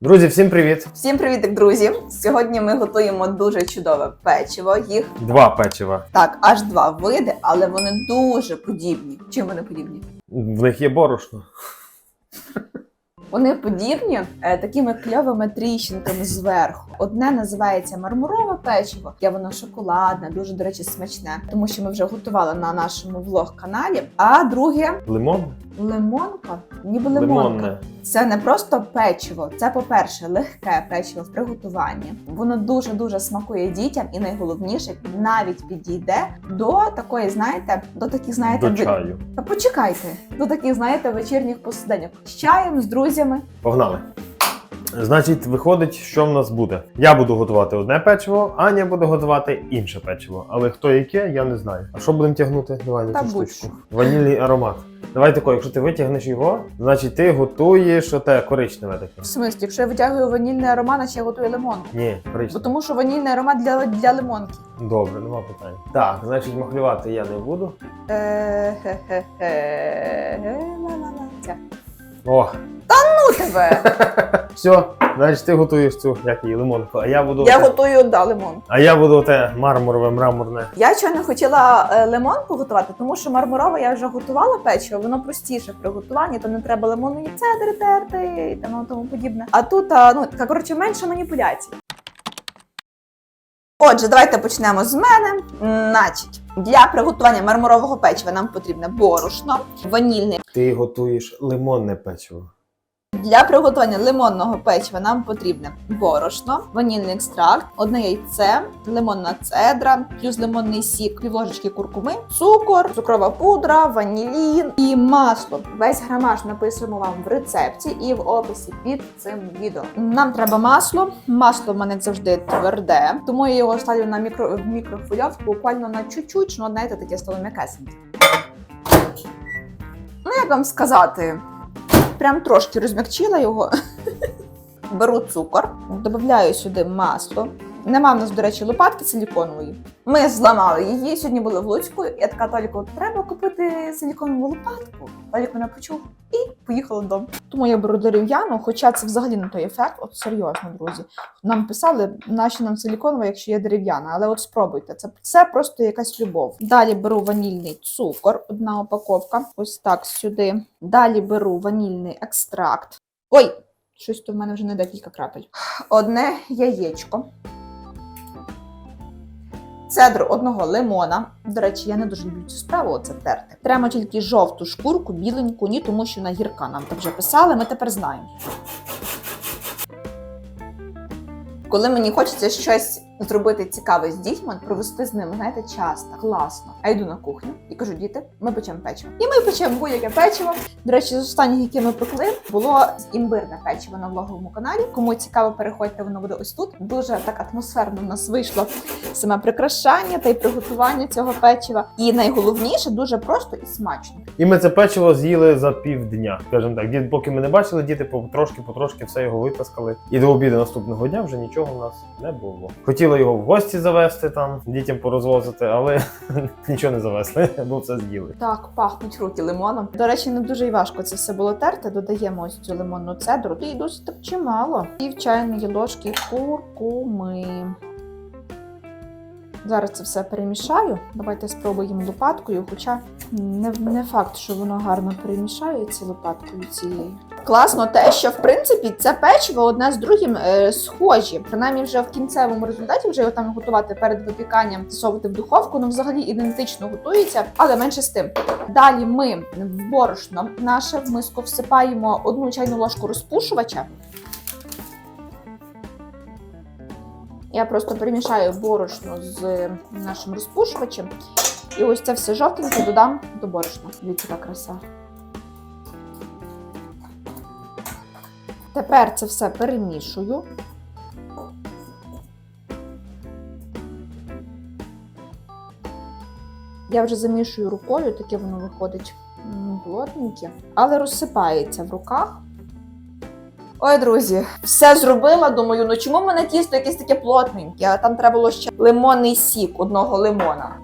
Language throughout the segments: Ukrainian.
Друзі, всім привіт! Всім привіт, друзі! Сьогодні ми готуємо дуже чудове печиво. Їх Два печива. так, аж два види, але вони дуже подібні. Чим вони подібні? В них є борошно. Вони подібні е, такими кльовими тріщинками зверху. Одне називається мармурове печиво, я воно шоколадне, дуже до речі, смачне, тому що ми вже готували на нашому влог каналі. А друге Лимон? лимонка, ніби лимонка. Лимонне. Це не просто печиво. Це, по-перше, легке печиво в приготуванні. Воно дуже дуже смакує дітям, і найголовніше навіть підійде до такої, знаєте, до таких, знаєте, До чаю. Та почекайте, до таких, знаєте, вечірніх посиденьок з чаєм, з друзями. Погнали. Значить, виходить, що в нас буде. Я буду готувати одне печиво, Аня буде готувати інше печиво. Але хто яке, я не знаю. А що будемо тягнути? Давай на цю штучку. Ванільний аромат. Давай тако, якщо ти витягнеш його, значить ти готуєш оте коричневе таке. В смислі, якщо я витягую ванільний аромат, значить я готую лимонку. Ні, Бо тому що ванільний аромат для, для лимонки. Добре, нема питань. Так, значить, махлювати я не буду. Е-хе-хе-хе. О, Ну тебе! все, значить ти готуєш цю, як її, лимонку, а я буду. Я оте- готую да, лимон. А я буду те мармурове, мраморне. Я чого не хотіла е, лимонку готувати, тому що мармурове я вже готувала печиво, воно простіше при готуванні, то не треба лимонні цедри терти і тому, тому подібне. А тут а, ну така коротше менше маніпуляцій. Отже, давайте почнемо з мене. Значить, для приготування мармурового печива нам потрібне борошно, ванільний. Ти готуєш лимонне печиво. Для приготування лимонного печива нам потрібне борошно, ванільний екстракт, одне яйце, лимонна цедра, плюс лимонний сік, пів ложечки куркуми, цукор, цукрова пудра, ванілін і масло. Весь грамаж написуємо вам в рецепті і в описі під цим відео. Нам треба масло. Масло в мене завжди тверде, тому я його ставлю на мікро в мікрохвильовку буквально на чуть-чуть, ну знаєте, таке стало м'якесеньке. Ну як вам сказати? Прям трошки розмягчила його. Беру цукор, додаю сюди масло. Нема в нас, до речі, лопатки силіконової. Ми зламали її. Сьогодні були в Луцьку. Я така Толіку, треба купити силіконову лопатку. Толік мене почув і поїхала додому. Тому я беру дерев'яну, хоча це взагалі не той ефект. От серйозно, друзі. Нам писали, нащо нам силіконова, якщо є дерев'яна, але от спробуйте. Це, це просто якась любов. Далі беру ванільний цукор, одна упаковка. Ось так сюди. Далі беру ванільний екстракт. Ой! Щось то в мене вже не декілька крапель. Одне яєчко. Цедру одного лимона. До речі, я не дуже люблю цю справу, оце терти. Треба тільки жовту шкурку, біленьку, ні, тому що вона гірка. Нам так вже писали, ми тепер знаємо. Коли мені хочеться щось зробити цікаве з дітьми, провести з ними, знаєте, час так класно. А йду на кухню і кажу, діти, ми печемо печиво. І ми печемо будь-яке печиво. До речі, з останніх, які ми пекли, було імбирне печиво на влоговому каналі. Кому цікаво, переходьте, воно буде ось тут. Дуже так атмосферно в нас вийшло саме прикрашання та й приготування цього печива. І найголовніше дуже просто і смачно. І ми це печиво з'їли за півдня. Скажімо так, діти, поки ми не бачили, діти потрошки, потрошки все його витаскали. І до обіду наступного дня вже нічого в нас не було. Хотіли його в гості завести там, дітям порозвозити, але нічого не завезли, бо все з'їли. Так, пахнуть руки лимоном. До речі, не дуже й важко це все було терти. Додаємо ось цю лимонну цедру. І досить так чимало. І в чайної ложки куркуми. Зараз це все перемішаю. Давайте спробуємо лопаткою, хоча не, не факт, що воно гарно перемішається лопаткою цією. Класно те, що в принципі це печиво одне з другим е, схожі. Принаймні, вже в кінцевому результаті вже його там готувати перед випіканням, засовувати в духовку. Ну, взагалі ідентично готується, але менше з тим. Далі ми в борошно наше в миску всипаємо одну чайну ложку розпушувача. Я просто перемішаю борошно з нашим розпушувачем. І ось це все жовтеньке додам до борошна. Дивіться, краса. Тепер це все перемішую. Я вже замішую рукою, таке воно виходить плотненьке, але розсипається в руках. Ой, друзі, все зробила. Думаю, ну чому в мене тісто якесь таке плотненьке? А там треба було ще лимонний сік одного лимона.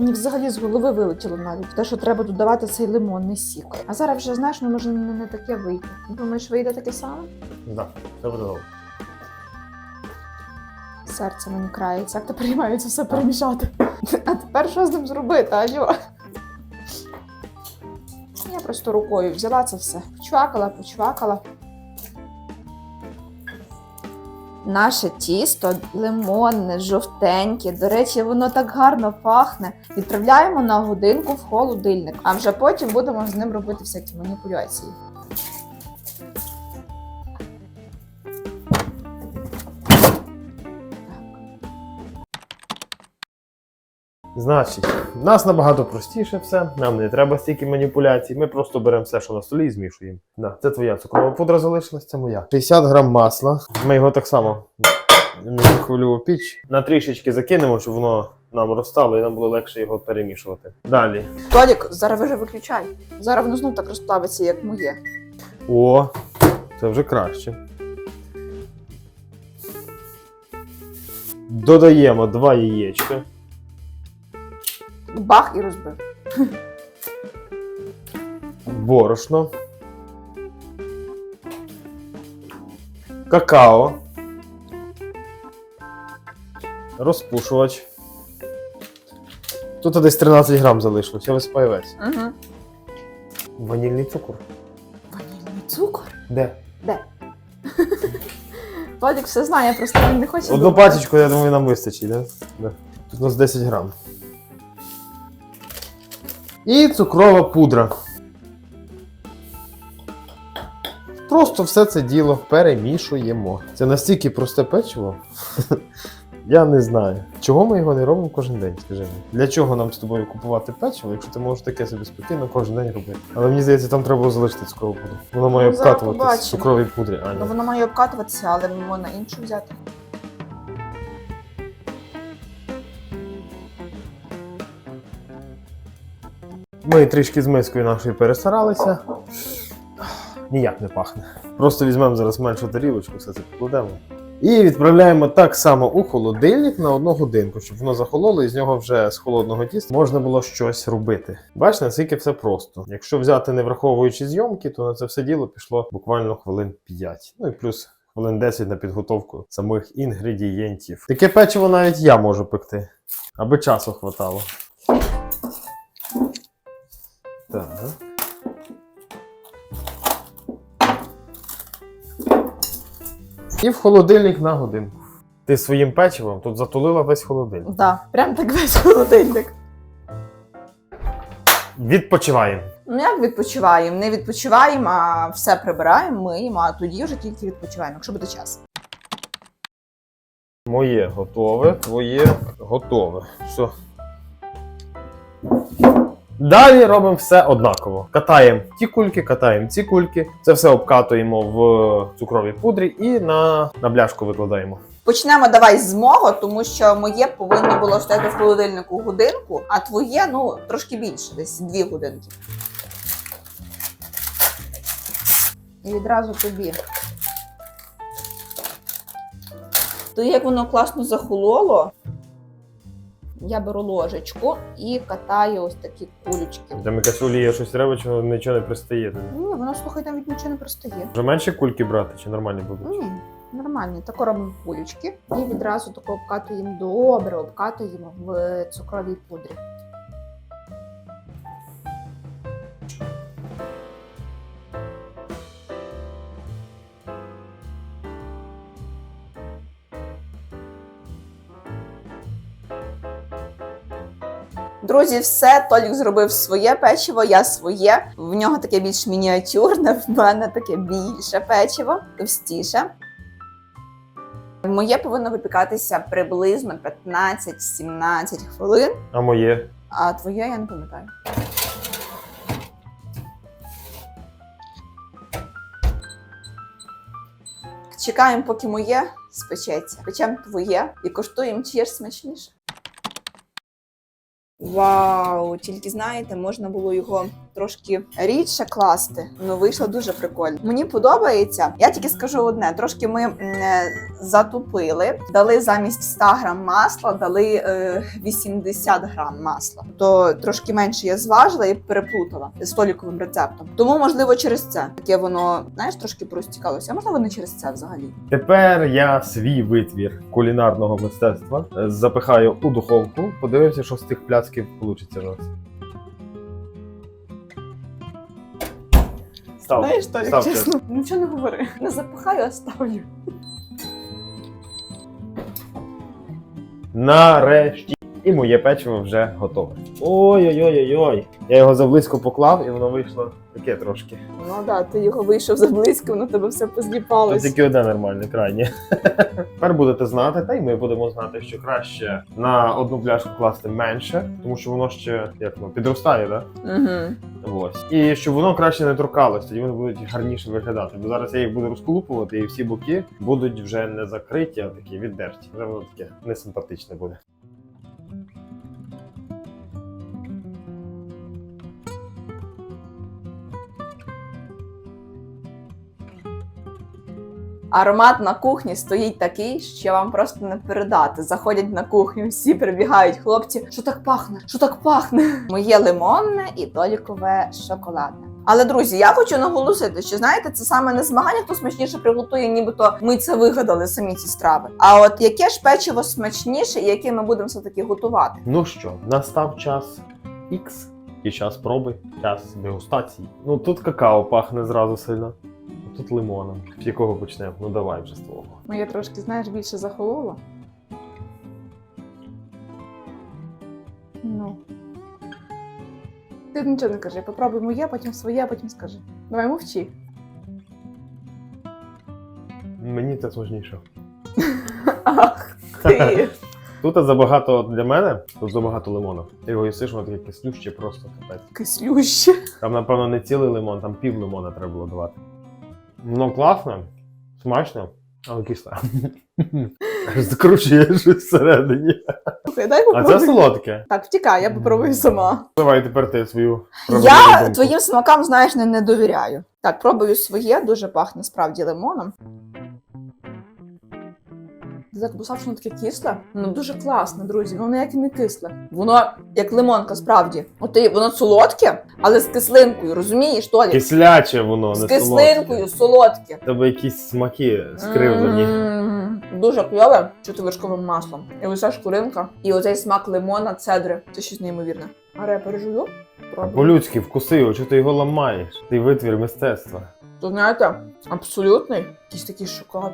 Мені взагалі з голови вилетіло навіть те, що треба додавати цей лимонний сік. А зараз вже знаєш, ну може не, не таке вийде. Думаєш, вийде таке саме? Да, все буде добре. Серце мені крається, як тепер маю це все перемішати. А тепер що з ним зробити, алло? Я просто рукою взяла це все. Почвакала, почвакала. Наше тісто лимонне, жовтеньке. До речі, воно так гарно пахне. Відправляємо на годинку в холодильник, а вже потім будемо з ним робити всякі маніпуляції. Значить, в нас набагато простіше все, нам не треба стільки маніпуляцій. Ми просто беремо все, що на столі, і змішуємо. Да, це твоя цукрова пудра залишилась, це моя. 60 грам масла. Ми його так само мікрохвильову піч на трішечки закинемо, щоб воно нам розстало і нам було легше його перемішувати. Далі. Толік, зараз вже виключай. Зараз воно знов так розплавиться, як моє. О, це вже краще. Додаємо два яєчка. Бах і розбив. борошно, какао, розпушувач. Тут десь 13 грам залишилось, я висипаю весь. Угу. Ванільний цукор. Ванільний цукор? Де? Де? Толік все знає, просто він не хоче. Одну думати. пачечку, я думаю, нам вистачить, да? Да. Тут у нас 10 грам. І цукрова пудра. Просто все це діло перемішуємо. Це настільки просте печиво. Я не знаю. Чого ми його не робимо кожен день, скажи мені. Для чого нам з тобою купувати печиво, якщо ти можеш таке собі спокійно кожен день робити? Але мені здається, там треба було залишити цукрову пудру. Воно має Ну, обкатуватися в цукровій пудрі. А, Ну воно має обкатуватися, але можна іншу взяти. Ми трішки з мискою нашою перестаралися. Ніяк не пахне. Просто візьмемо зараз меншу тарілочку, все це покладемо. І відправляємо так само у холодильник на одну годинку, щоб воно захололо і з нього вже з холодного тіста можна було щось робити. Бачите, наскільки все просто. Якщо взяти не враховуючи зйомки, то на це все діло пішло буквально хвилин 5. Ну і плюс хвилин 10 на підготовку самих інгредієнтів. Таке печиво навіть я можу пекти, аби часу хватало. Так. І в холодильник на годинку. Ти своїм печивом тут затулила весь холодильник. Да, прям так весь холодильник. Відпочиваємо. Ну як відпочиваємо? Не відпочиваємо, а все прибираємо, миємо, а тоді вже тільки відпочиваємо, якщо буде час. Моє готове, твоє готове. Все. Далі робимо все однаково. Катаємо ті кульки, катаємо ці кульки. Це все обкатуємо в цукровій пудрі і на, на бляшку викладаємо. Почнемо давай з мого, тому що моє повинно було стояти в холодильнику годинку, а твоє ну трошки більше, десь дві годинки. І відразу тобі. То як воно класно захололо, я беру ложечку і катаю ось такі кулечки. Там якась олія щось треба, чого нічого не пристає. Ні, воно слухай, навіть нічого не пристає. Вже менше кульки брати чи нормальні будуть? Ні, нормальні. Тако робимо кулечки і відразу тако обкатуємо добре, обкатуємо в цукровій пудрі. Друзі, все, Толік зробив своє печиво, я своє. В нього таке більш мініатюрне, в мене таке більше печиво, товстіше. Моє повинно випікатися приблизно 15-17 хвилин, А моє? а твоє я не пам'ятаю. Чекаємо, поки моє спечеться. Печемо твоє і коштуємо, чиє ж смачніше. Вау! Тільки знаєте, можна було його трошки рідше класти. Ну вийшло дуже прикольно. Мені подобається. Я тільки скажу одне: трошки ми м, е, затупили, дали замість 100 грам масла, дали е, 80 грам масла. То трошки менше я зважила і переплутала з століковим рецептом. Тому, можливо, через це таке воно знаєш трошки простікалося. Можливо, не через це взагалі. Тепер я свій витвір кулінарного мистецтва е, запихаю у духовку. Подивимося, що з тих пляцків вийде у. Став. Знаєш, Толік, став чесно, нічого не говори. Не запихаю, а ставлю. Нарешті. І моє печиво вже готове. Ой-ой-ой-ой. Я його заблизько поклав, і воно вийшло таке трошки. Ну да, ти його вийшов заблизько, воно тебе все Тут позліпалось. тільки одне нормальне, крайнє. Тепер будете знати, та й ми будемо знати, що краще на одну пляшку класти менше, тому що воно ще як воно підростає, да? Угу. Ось. І щоб воно краще не торкалось, тоді вони будуть гарніше виглядати. Бо зараз я їх буду розколупувати, і всі боки будуть вже не закриті, а такі віддерті. Вже воно таке несимпатичне буде. Аромат на кухні стоїть такий, що вам просто не передати. Заходять на кухню, всі прибігають хлопці. Що так пахне? Що так пахне? Моє лимонне і толікове шоколадне. Але друзі, я хочу наголосити, що знаєте, це саме не змагання, хто смачніше приготує, нібито ми це вигадали самі ці страви. А от яке ж печиво смачніше і яке ми будемо все таки готувати? Ну що, настав час X. І час проби, час дегустації. Ну тут какао пахне зразу сильно. Тут лимоном. З якого почнемо? Ну давай вже з твого. Ну я трошки, знаєш, більше захолола. Ну. Ти нічого не кажи, попробуй моє, потім своє, а потім скажи. Давай мовчи. Мені це сложніше. Ах ти. Тут забагато для мене, тут забагато лимону. Ти його їсиш, воно таке кислюще просто капець. Кислюще. Там, напевно, не цілий лимон, там пів лимона треба було давати. Воно класно, смачно, але кисле. Закручує щось всередині. Слухай, дай А попробуй. це солодке. Так, втікай, я попробую сама. Давай тепер ти свою Я думку. твоїм смакам, знаєш, не, не довіряю. Так, пробую своє, дуже пахне справді лимоном. Писав, що воно таке кисле? Ну дуже класне, друзі. Воно ніяк і не кисле. Воно як лимонка, справді. От і воно солодке, але з кислинкою, розумієш, Толі? Кисляче воно, З не кислинкою, солодке. солодке. Тебе якісь смаки скривлені. Дуже кльове, чути вершковим маслом. І оця шкуринка, і оцей смак лимона, цедри. Це щось неймовірне. А я пережую. По-людськи вкуси його, ти його ламаєш? Ти витвір мистецтва. То знаєте, абсолютний якийсь такий шоколад.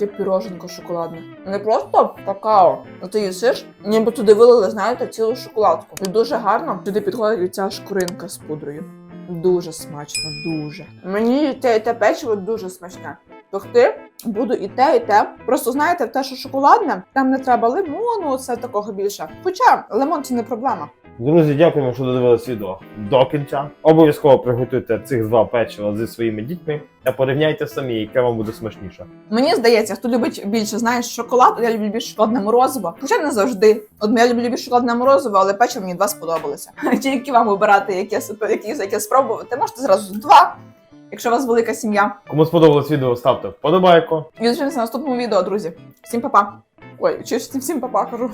Таке піроженко шоколадне. Не просто какао, а ти їсиш, ніби туди вилили, знаєте, цілу шоколадку. І дуже гарно туди підходить ця шкуринка з пудрою. Дуже смачно, дуже. Мені те, і те печиво дуже смачне. Пекти буду і те, і те. Просто знаєте, те, що шоколадне, там не треба лимону, це такого більше. Хоча лимон це не проблема. Друзі, дякуємо, що додивились відео до кінця. Обов'язково приготуйте цих два печива зі своїми дітьми та порівняйте самі, яке вам буде смачніше. Мені здається, хто любить більше, знаєш, шоколад, я люблю більше шоколадне морозиво. Хоча не завжди. От я люблю більше шоколадне морозиво, але печиво мені два сподобалося. Тільки вам обирати, яке, які, яке спробувати. Можете зразу два, якщо у вас велика сім'я. Кому сподобалось відео, ставте вподобайку. І зустрінемося в наступному відео, друзі. Всім па-па. Ой, чи всім па-па кажу.